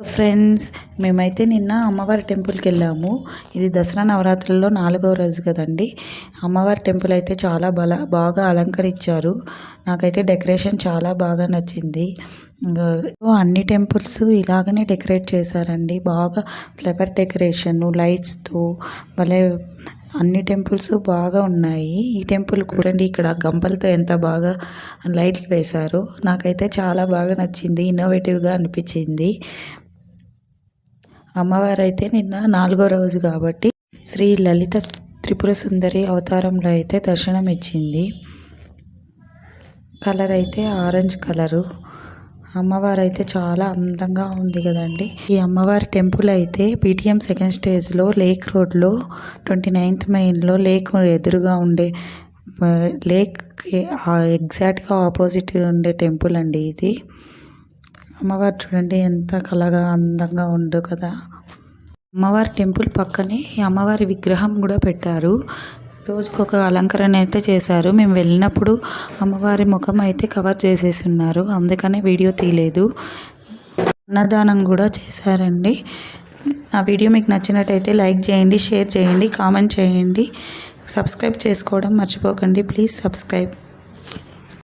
Friends మేమైతే నిన్న అమ్మవారి టెంపుల్కి వెళ్ళాము. ఇది దసరా నవరాత్రుల్లో నాలుగవ రోజు కదండి. అమ్మవారి టెంపుల్ అయితే చాలా బల బాగా అలంకరించారు. నాకైతే డెకరేషన్ చాలా బాగా నచ్చింది. అన్ని టెంపుల్స్ ఇలాగనే డెకరేట్ చేశారండి. బాగా ఫ్లవర్ డెకరేషన్ లైట్స్తో భలే అన్ని టెంపుల్స్ బాగా ఉన్నాయి. ఈ టెంపుల్ చూడండి ఇక్కడ గంపలతో ఎంత బాగా లైట్లు వేశారు. నాకైతే చాలా బాగా నచ్చింది ఇన్నోవేటివ్గా అనిపించింది. అమ్మవారు అయితే నిన్న నాలుగో రోజు కాబట్టి శ్రీ లలిత త్రిపుర సుందరి అవతారంలో అయితే దర్శనం ఇచ్చింది. కలర్ అయితే ఆరెంజ్ కలరు అమ్మవారు అయితే చాలా అందంగా ఉంది కదండి. ఈ అమ్మవారి టెంపుల్ అయితే పీటీఎం సెకండ్ స్టేజ్లో లేక్ రోడ్లో ట్వంటీ నైన్త్ మెయిన్లో లేక్ ఎదురుగా ఉండే లేక్ ఎగ్జాక్ట్గా ఆపోజిట్ ఉండే టెంపుల్ అండి ఇది. అమ్మవారు చూడండి ఎంత కలగా అందంగా ఉందో కదా. అమ్మవారి టెంపుల్ పక్కనే ఈ అమ్మవారి విగ్రహం కూడా పెట్టారు. రోజుకొక అలంకరణ అయితే చేశారు. మేము వెళ్ళినప్పుడు అమ్మవారి ముఖం అయితే కవర్ చేసేసి ఉన్నారు. అందుకనే వీడియో తీయలేదు. అన్నదానం కూడా చేశారండి. నా వీడియో మీకు నచ్చినట్టయితే లైక్ చేయండి షేర్ చేయండి కామెంట్ చేయండి. సబ్స్క్రైబ్ చేసుకోవడం మర్చిపోకండి. Please subscribe.